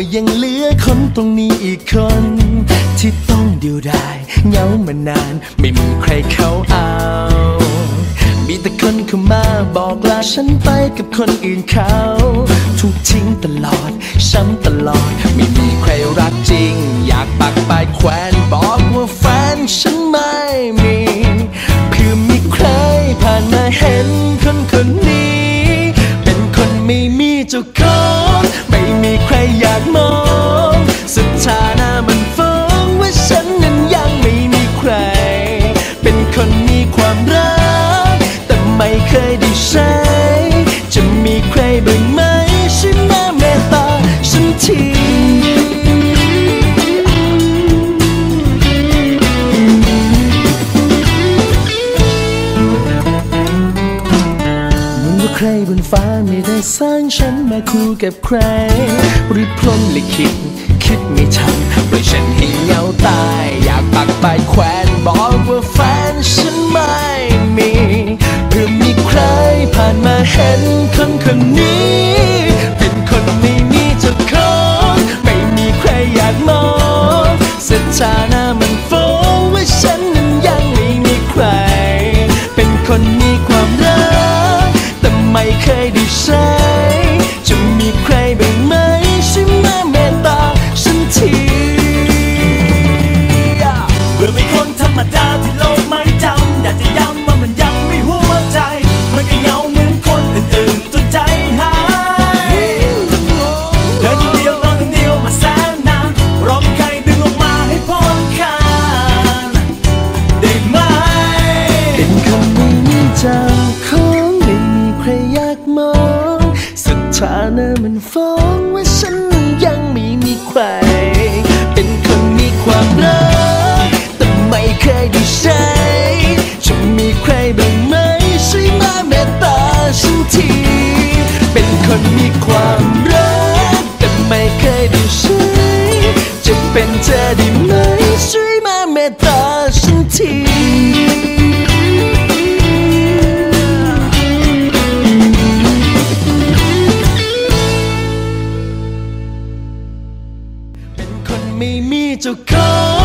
ว่ายังเหลือคนตรงนี้อีกคน ที่ต้องเดียวดายเหงามานาน ไม่มีใครเขาเอา มีแต่คนเข้ามาบอกลาฉันไปกับคนอื่นเขาถูกทิ้งตลอดช้ำตลอด ไม่มีใครรักจริง อยากปักปายแขวนบอกว่าแฟนฉันไม่มีเพื่อมีใครผ่านมาเห็นคนคนนี้ เป็นคนไม่มีเจ้าของ เคยได้ใช้ จะมีใครบ้างไหมช่วยมาเมตตาฉันทีเหมือนว่าใครบนฟ้าไม่ได้สร้างฉันมาคู่กับใครหรือพรหมลิขิตคิดไม่ทันปล่อยฉันให้เหงา เสถานะมันฟ้องว่าฉันยังไม่มีใคร เป็นคนมีความรัก แต่ไม่เคยได้ใช้ จะมีใครบ้างไหมช่วยมาเมตตาฉันที เป็นคนมีความรัก แต่ไม่เคยได้ใช้ จะเป็นเธอได้ ไม่